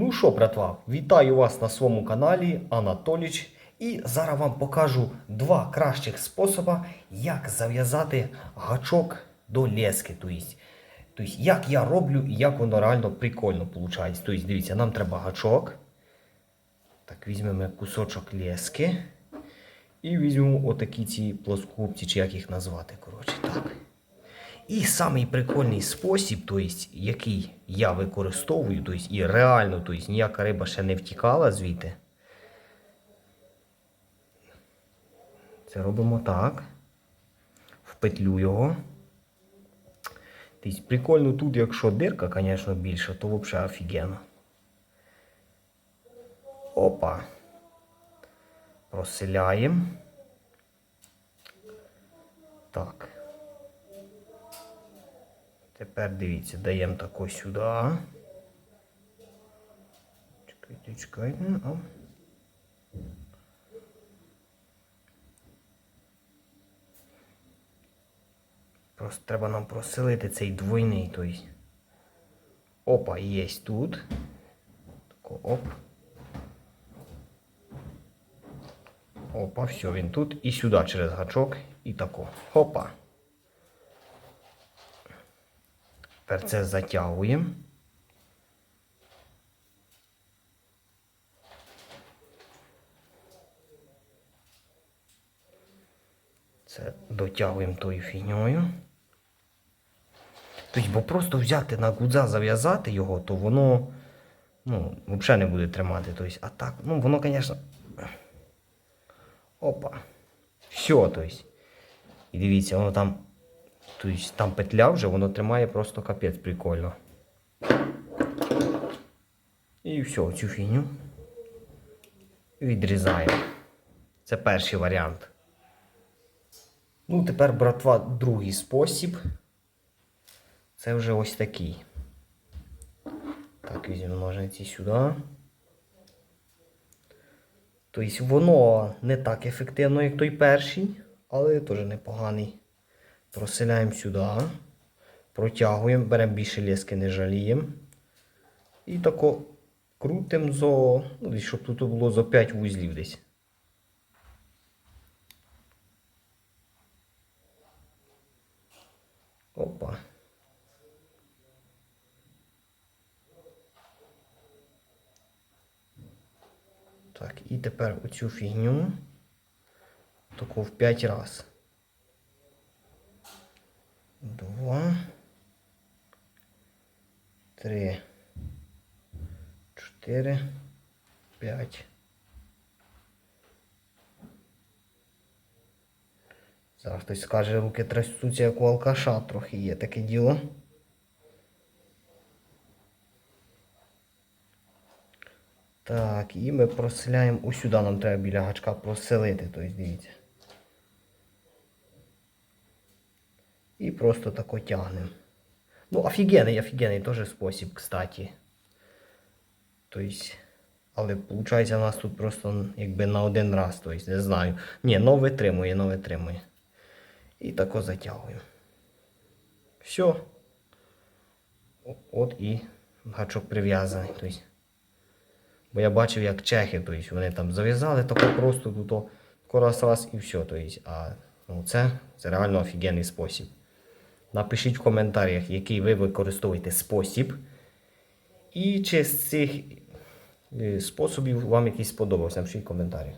Ну що, братва, вітаю вас на своєму каналі Анатоліч. І зараз вам покажу два кращих способи, як зав'язати гачок до лески. Тобто, як я роблю і як воно реально прикольно виходить. Тобто, дивіться, нам треба гачок. Так, візьмемо кусочок лески. І візьмемо отакі ці плоскопці, чи як їх назвати. Коротше, так. І самий прикольний спосіб, тобто, який я використовую, тобто, і реально тобто, ніяка риба ще не втікала звідти. Це робимо так. В петлю його. Тобто, прикольно тут, якщо дирка, звісно, більша, то взагалі офігенно. Опа. Проселяємо. Так. Тепер дивіться, даємо тако сюди. Чекайте, чекайте. О. Просто треба нам проселити цей двойний, тобто. Опа, є тут. Тако, оп. Опа, все, він тут. І сюди через гачок. І тако. Опа. Тепер це затягуємо. Це дотягуємо тою фігньою. Тобто, бо просто взяти на гудза, зав'язати його, то воно ну, взагалі не буде тримати. Тобто, а так, ну воно, звісно. Опа. Все, тобто. І дивіться, воно там. Тобто там петля вже, воно тримає просто капець прикольно. І все, цю фігню відрізаємо. Це перший варіант. Ну, тепер, братва, другий спосіб. Це вже ось такий. Так, візьмемо ножниці сюди. Тобто воно не так ефективно, як той перший, але теж непоганий. Проселяємо сюди, протягуємо, беремо більше лески, не жаліємо. І тако крутимо зо, ну, десь, щоб тут було зо 5 вузлів десь. Опа. Так, і тепер оцю фігню таку в 5 раз. Два. Три. Чотири. П'ять. Зараз хтось скаже, руки трясуться, як у алкаша трохи є таке діло. Так, і ми проселяємо усюди, нам треба біля гачка проселити, тобто дивіться. І просто тако тягнемо. Ну, офігенний, офігенний теж спосіб, кстати. Тобто, але виходить у нас тут просто якби на один раз, тобто, не знаю. Ні, но витримує, но витримує. І тако затягуємо. Все. От і гачок прив'язаний. Тобто. Бо я бачив, як чехи, тобто, вони там зав'язали тако просто тут раз раз і все. Тобто, а ну, це, це реально офігенний спосіб. Напишіть в коментарях, який ви використовуєте спосіб. І чи з цих е, способів вам якийсь сподобався. Напишіть в коментарях.